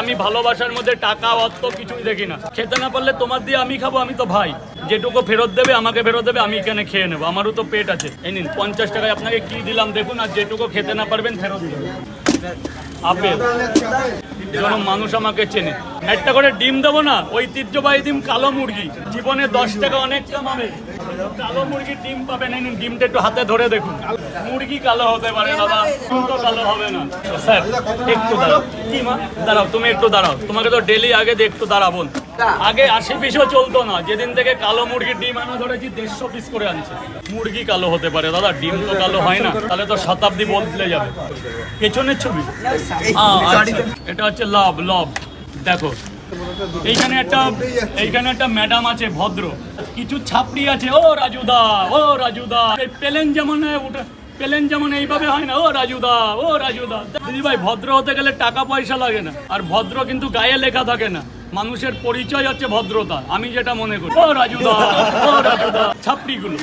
আমি ভালোবাসার মধ্যে টাকা, অর্থ কিছুই দেখি না। খেতে না পারলে তোমার দিয়ে আমি খাব, আমি তো ভাই। যেটুকু ফেরত দেবে, আমাকে ফেরত দেবে, আমি এখানে খেয়ে নেব। আমারও তো পেট আছে। এই নিন, পঞ্চাশ টাকায় আপনাকে কি দিলাম, দেখুন, আর যেটুকু খেতে না পারবেন, ফেরত দেবেন। আপেল। মানুষ আমাকে চেনে। একটা করে ডিম দেবো না, ঐতিহ্যবাহী ডিম, কালো মুরগি। জীবনে দশ টাকা অনেক কামাবে। কালো মুরগির ডিম পাবেন এই ডিমটা একটু হাতে ধরে দেখুন। মুরগি কালো হতে পারে দাদা। কিন্তু কালো হবে না। স্যার একটু দাঁড়াও। কি মা? দাঁড়াও তুমি একটু দাঁড়াও। তোমাকে তো ডেলি আগে একটু দাঁড়াবো আগে আশি পিসও চলতো না। যেদিন থেকে কালো মুরগির ডিম আনা ধরেছি দেড়শো পিস করে আনছে। মুরগি কালো হতে পারে দাদা। ডিম তো কালো হয় না। তাহলে তো শতাব্দী বদলে যাবে। পেছনের ছবি? আচ্ছা। এটা হচ্ছে লব লব দেখো এইখানে একটা এইখানে একটা ম্যাডাম আছে, ভদ্র। কিছু ছাপড়ি আছে, ও রাজুদা ও রাজুদা। পেলেন যেমন পেলেন যেমন এইভাবে হয় না, ও রাজুদা ও রাজুদা। দিদি ভাই, ভদ্র হতে গেলে টাকা পয়সা লাগে না, আর ভদ্র কিন্তু গায়ে লেখা থাকে না। মানুষের পরিচয় হচ্ছে ভদ্রতা, আমি যেটা মনে করি। ও রাজুদা ও রাজুদা, ছাপড়িগুলো।